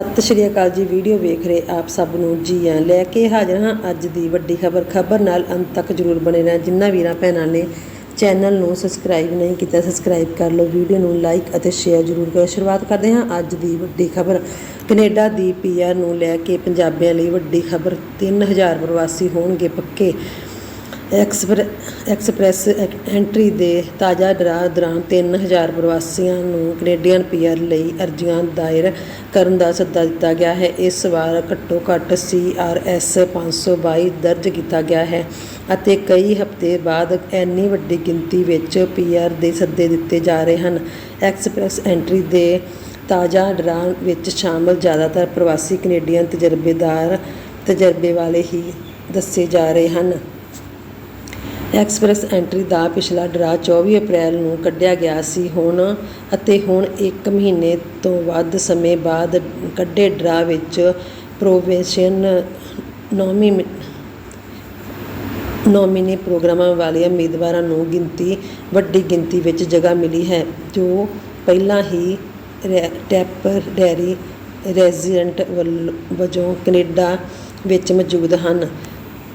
ਸਤਿ ਸ਼੍ਰੀ ਅਕਾਲ ਜੀ, ਵੀਡੀਓ ਵੇਖ ਰਹੇ ਆਪ ਸਭ ਨੂੰ ਜੀ ਆਇਆਂ ਲੈ ਕੇ ਹਾਜ਼ਰ ਹਾਂ ਅੱਜ ਦੀ ਵੱਡੀ ਖਬਰ। ਖਬਰ ਨਾਲ ਅੰਤ ਤੱਕ ਜਰੂਰ ਬਣੇ ਰਹਿਣਾ। ਜਿਨ੍ਹਾਂ ਵੀਰਾਂ ਭੈਣਾਂ ਨੇ ਚੈਨਲ ਨੂੰ ਸਬਸਕ੍ਰਾਈਬ ਨਹੀਂ ਕੀਤਾ, ਸਬਸਕ੍ਰਾਈਬ ਕਰ ਲਓ। ਵੀਡੀਓ ਨੂੰ ਲਾਈਕ ਅਤੇ ਸ਼ੇਅਰ ਜਰੂਰ ਕਰੋ। ਸ਼ੁਰੂਆਤ ਕਰਦੇ ਹਾਂ ਅੱਜ ਦੀ ਵੱਡੀ ਖਬਰ। ਕੈਨੇਡਾ ਦੀ ਪੀਆਰ ਨੂੰ ਲੈ ਕੇ ਪੰਜਾਬੀਆਂ ਲਈ ਵੱਡੀ ਖਬਰ। 3000 ਪ੍ਰਵਾਸੀ ਹੋਣਗੇ ਪੱਕੇ। ਐਕਸਪ੍ਰੈ- ਐਕਸਪ੍ਰੈਸ ਐਂਟਰੀ ਦੇ ਤਾਜ਼ਾ ਡਰਾ ਦੌਰਾਨ 3000 ਪ੍ਰਵਾਸੀਆਂ ਨੂੰ ਕੈਨੇਡੀਅਨ ਪੀਆਰ ਲਈ ਅਰਜ਼ੀਆਂ ਦਾਇਰ ਕਰਨ ਦਾ ਸੱਦਾ ਦਿੱਤਾ ਗਿਆ ਹੈ। ਇਸ ਵਾਰ ਘੱਟੋ ਘੱਟ ਸੀ ਆਰ ਐੱਸ ਪੰਜ ਸੌ ਬਾਈ ਦਰਜ ਕੀਤਾ ਗਿਆ ਹੈ ਅਤੇ ਕਈ ਹਫ਼ਤੇ ਬਾਅਦ ਇੰਨੀ ਵੱਡੀ ਗਿਣਤੀ ਵਿੱਚ ਪੀਆਰ ਦੇ ਸੱਦੇ ਦਿੱਤੇ ਜਾ ਰਹੇ ਹਨ। ਐਕਸਪ੍ਰੈਸ ਐਂਟਰੀ ਦੇ ਤਾਜ਼ਾ ਡਰਾਂ ਵਿੱਚ ਸ਼ਾਮਲ ਜ਼ਿਆਦਾਤਰ ਪ੍ਰਵਾਸੀ ਕੈਨੇਡੀਅਨ ਤਜਰਬੇਦਾਰ ਤਜਰਬੇ ਵਾਲੇ ਹੀ ਦੱਸੇ ਜਾ ਰਹੇ ਹਨ। ਐਕਸਪ੍ਰੈਸ ਐਂਟਰੀ ਦਾ ਪਿਛਲਾ ਡਰਾ 24 ਅਪ੍ਰੈਲ ਨੂੰ ਕੱਢਿਆ ਗਿਆ ਸੀ। ਹੁਣ ਅਤੇ ਹੁਣ 1 ਮਹੀਨੇ ਤੋਂ ਵੱਧ ਸਮੇਂ ਬਾਅਦ ਕੱਢੇ ਡਰਾ ਵਿੱਚ ਪ੍ਰੋਵੇਸ਼ਨ ਨੌਮੀ ਨੋਮੀਨੀ ਪ੍ਰੋਗਰਾਮਾਂ ਵਾਲੇ ਉਮੀਦਵਾਰਾਂ ਨੂੰ ਗਿਣਤੀ, ਵੱਡੀ ਗਿਣਤੀ ਵਿੱਚ ਜਗ੍ਹਾ ਮਿਲੀ ਹੈ, ਜੋ ਪਹਿਲਾਂ ਹੀ ਰੈ- ਟੈਂਪਰੇਰੀ ਰੈਜ਼ੀਡੈਂਟ ਵੱਲ- ਵਜੋਂ ਕੈਨੇਡਾ ਵਿੱਚ ਮੌਜੂਦ ਹਨ।